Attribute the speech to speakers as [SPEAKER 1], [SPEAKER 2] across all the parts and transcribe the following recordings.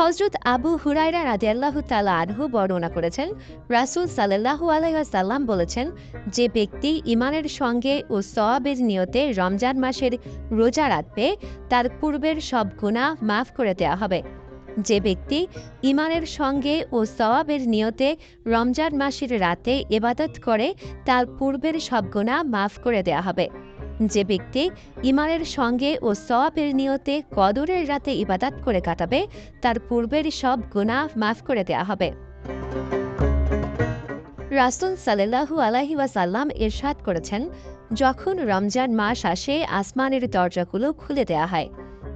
[SPEAKER 1] হজরত আবু হুরাইরা রাদিয়াল্লাহু তালা আনহু বর্ণনা করেছেন, রাসূল সাল্লাল্লাহু আলাইসাল্লাম বলেছেন যে ব্যক্তি ইমানের সঙ্গে ও সওয়াবের নিয়তে রমজান মাসের রোজা রাখবে তার পূর্বের সব গুনাহ মাফ করে দেওয়া হবে। যে ব্যক্তি ইমানের সঙ্গে ও সওয়াবের নিয়তে রমজান মাসের রাতে এবাদত করে তার পূর্বের সব গুণা মাফ করে দেওয়া হবে। যে ব্যক্তি ইমানের সঙ্গে ও সওয়াবের নিয়তে কদরের রাতে ইবাদাত করে কাটাবে, তার পূর্বের সব গুনাহ মাফ করে দেয়া হবে। রাসুল সাল্লাহু আলাহি ওয়াসাল্লাম ইরশাদ করেছেন, যখন রমজান মাস আসে, আসমানের দরজাগুলো খুলে দেয়া হয়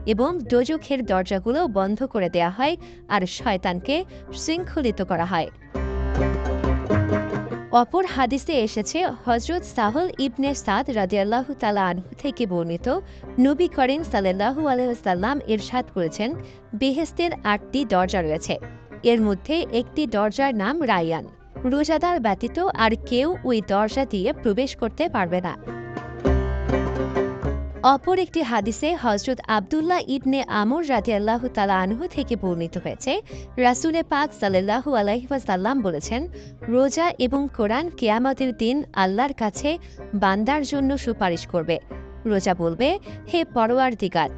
[SPEAKER 1] এবং দোজখের দরজাগুলো বন্ধ করে দেয়া হয় আর শয়তানকে শৃঙ্খলিত করা হয়। অপর হাদিসে এসেছে হজরত সাহল ইবনে সাদ রাদিয়াল্লাহু তালা আনহু থেকে বর্ণিত, নবী করিম সাল্লাহু আলহাম ইরশাদ করেছেন বেহেস্তের আটটি দরজা রয়েছে। এর মধ্যে একটি দরজার নাম রায়ান। রোজাদার ব্যতীত আর কেউ ওই দরজা দিয়ে প্রবেশ করতে পারবে না। অপর একটি হাদিসে হজরত আবদুল্লাহ ইবনে আমর রাজি আল্লাহ তালা আনহু থেকে বর্ণিত হয়েছে, রাসুলে পাক সাল্লাহু আলাইসাল্লাম বলেছেন, রোজা এবং কোরআন কেয়ামতের দিন আল্লাহর কাছে বান্দার জন্য সুপারিশ করবে। রোজা বলবে, হে পরোয়ার দিগার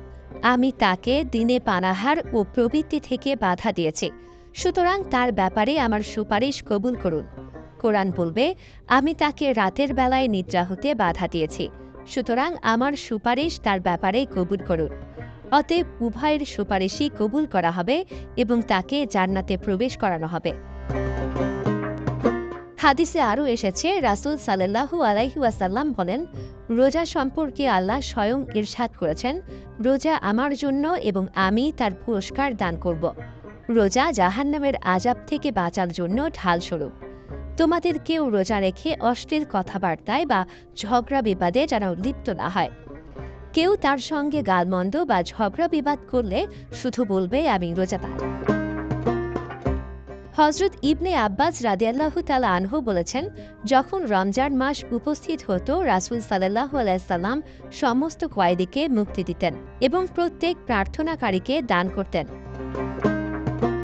[SPEAKER 1] আমি তাকে দিনে পানাহার ও প্রবৃত্তি থেকে বাধা দিয়েছি, সুতরাং তার ব্যাপারে আমার সুপারিশ কবুল করুন। কোরআন বলবে, আমি তাকে রাতের বেলায় নিদ্রা হতে বাধা দিয়েছি সুতরাং আমার সুপারিশ তার ব্যাপারে কবুল করুন। অতএব উভয়ের সুপারিশই কবুল করা হবে এবং তাকে জান্নাতে প্রবেশ করানো হবে। হাদিসে আরও এসেছে, রাসুল সাল্লাহু আলাইহি ওয়াসাল্লাম বলেন, রোজা সম্পর্কে আল্লাহ স্বয়ং ইরশাদ করেছেন, রোজা আমার জন্য এবং আমি তার পুরস্কার দান করব। রোজা জাহান্নামের আজাব থেকে বাঁচার জন্য ঢাল স্বরূপ। তোমাদের কেউ রোজা রেখে অশ্লীল কথাবার্তায় বা ঝগড়া বিবাদে যেন লিপ্ত না হয়। কেউ তার সঙ্গে গালমন্দ বা ঝগড়া বিবাদ করলে শুধু বলবে, আমি রোজাদার। হজরত ইবনে আব্বাস রাদিয়াল্লাহু তালা আনহু বলেছেন, যখন রমজান মাস উপস্থিত হতো, রাসুল সাল্লাহ আলাইসাল্লাম সমস্ত কয়েদিকে মুক্তি দিতেন এবং প্রত্যেক প্রার্থনাকারীকে দান করতেন।